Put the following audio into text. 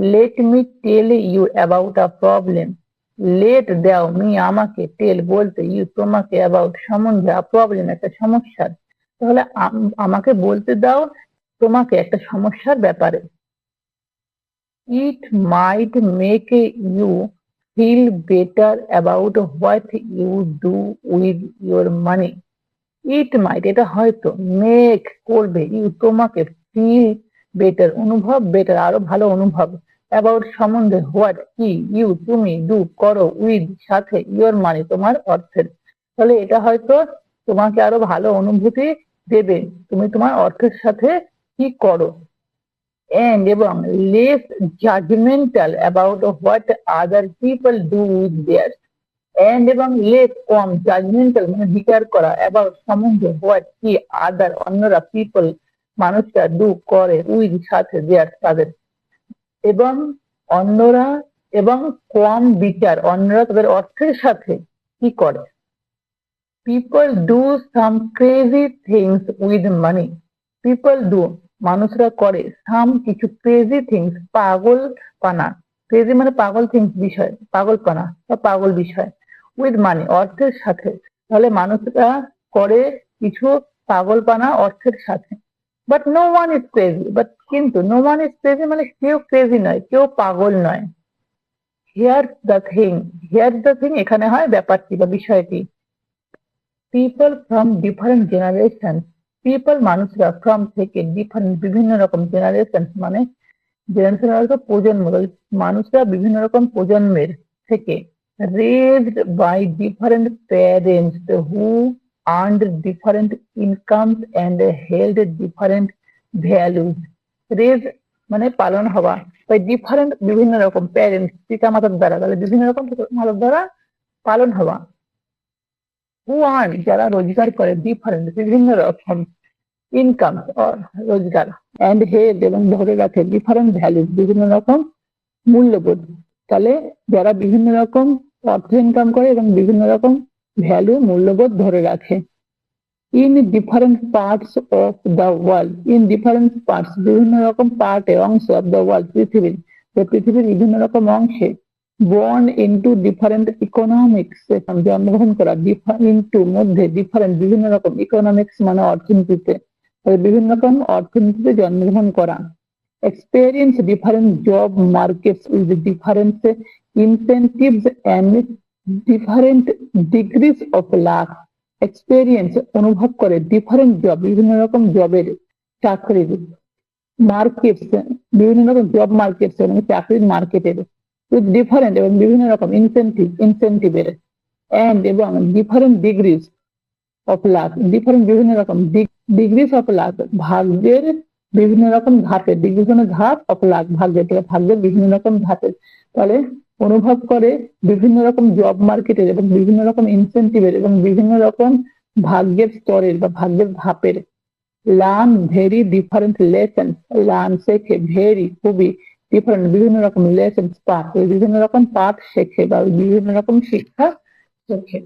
Let me tell you about a problem let দাও me আমাকে tell বলতে you তোমাকে অ্যাবাউট সম্বন্ধে আ প্রবলেম একটা সমস্যার তাহলে আম- আমাকে বলতে দাও তোমাকে একটা সমস্যার ব্যাপারে। It might make you feel better about what you do with your money it might এটা হয়তো মেক করবে। ইউ তোমাকে ফিল বেটার অনুভব বেটার আরও ভালো অনুভব। অ্যাবাউট সম্বন্ধে হোয়াট কি ইউ তুমি ডু করো উইথ সাথে ইউর মানে তোমার অর্থের। তাহলে এটা হয়তো তোমাকে আরও ভালো অনুভূতি দেবে। তুমি তোমার অর্থের সাথে কি করো? And এবং less judgmental about what other people do with theirs and এবং less কম judgmental মানে বিচার করা about সম্বন্ধে what কি other, অন্যরা, people, মানুষরা do, করে, with, সাথে, theirs, তাদের। এবং অন্যরা এবং কম বিচার, অন্যরা তাদের অর্থের সাথে কি করে? People do some crazy things with money people do মানুষরা করে সাম কিছু ক্রেজি থিংস পাগল পানা ক্রেজি মানে পাগল থিংস বিষয়, পাগলপানা বা পাগল বিষয়। উইথ মানি অর্থের সাথে। তাহলে মানুষরা করে কিছু পাগলপানা অর্থের সাথে। But no one is crazy but কিন্তু নো ওয়ান ইজ ক্রেজি মানে কেউ ক্রেজি নয়, কেউ পাগল নয়। Here the thing here the thing এখানে হয় ব্যাপারটি বা বিষয়টি। People from different generation people মানুষরা ফ্রম থেকে ডিফারেন্ট বিভিন্ন রকম জেনারেশন মানে জেনারেশন অর্থ প্রজন্ম মানুষরা বিভিন্ন রকম প্রজন্মের থেকে raised by different parents who earned different incomes and held different values raise মানে পালন হওয়া বাই ডিফারেন্ট বিভিন্ন রকম প্যারেন্টস পিতা মাতার দ্বারা, তাহলে বিভিন্ন রকম মাতার দ্বারা পালন হওয়া। হু আর্ন যারা রোজগার করে ডিফারেন্ট বিভিন্ন রকম ইনকাম রোজগার অ্যান্ড হেড এবং ধরে রাখে ডিফারেন্ট ভ্যালু বিভিন্ন রকম মূল্যবোধ। তাহলে যারা বিভিন্ন রকম অর্থ ইনকাম করে এবং বিভিন্ন রকম ভ্যালু মূল্যবোধ ধরে রাখে। In different parts of the world in different parts বিভিন্ন রকম পার্টে অংশ অফ দ্য ওয়ার্ল্ড পৃথিবীর পৃথিবীর বিভিন্ন রকম অংশে বর্ন ইন্টু ডিফারেন্ট ইকোনমিক্স জন্মগ্রহণ করা ইন্টু মধ্যে ডিফারেন্ট বিভিন্ন রকম ইকোনমিক্স মানে অর্থনীতিতে বিভিন্ন রকম অর্থনীতিতে জন্মগ্রহণ করা। Experience different job markets with different incentives and different degrees of luck experience অনুভব করে ডিফারেন্ট জব বিভিন্ন রকম জবের চাকরির মার্কেটস বিভিন্ন রকম জব মার্কেটস এবং চাকরির মার্কেটের উইথ ডিফারেন্ট এবং বিভিন্ন রকম ইনসেন্টিভ ইনসেন্টিভের অ্যান্ড এবং different degrees of luck different বিভিন্ন রকম ডিগ্রিজ অফ লাক ভাগ্যের বিভিন্ন রকম ধাপের ডিগ্রি মানে ধাপ অফ লাক ভাগ্যের ভাগ্যের বিভিন্ন রকম ধাপের তাহলে অনুভব করে বিভিন্ন রকম জব মার্কেটের এবং বিভিন্ন রকম ইনসেন্টিভের এবং বিভিন্ন রকম ভাগ্যের স্তরের বা ভাগ্যের ধাপের learn very different lesson learn শেখে ভেরি খুবই ডিফারেন্ট বিভিন্ন রকম লেসন পাঠ, বিভিন্ন রকম পাঠ শেখে বা বিভিন্ন রকম শিক্ষা শেখে।